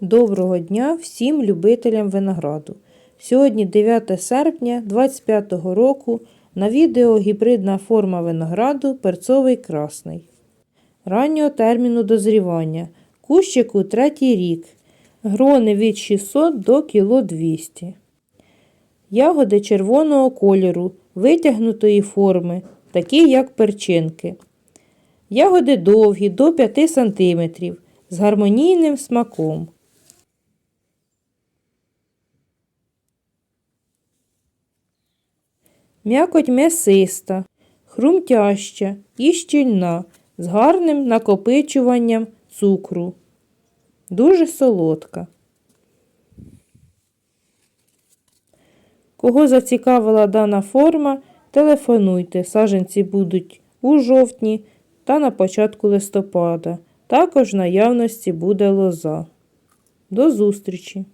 Доброго дня всім любителям винограду. Сьогодні 9 серпня 2025 року на відео гібридна форма винограду перцовий красний. Раннього терміну дозрівання. Кущику третій рік. Грони від 600 до кіло 200. Ягоди червоного кольору, витягнутої форми, такі як перчинки. Ягоди довгі до 5 см з гармонійним смаком. М'якоть м'ясиста, хрумтяща і щільна, з гарним накопичуванням цукру. Дуже солодка. Кого зацікавила дана форма, телефонуйте. Саженці будуть у жовтні та на початку листопада. Також в наявності буде лоза. До зустрічі!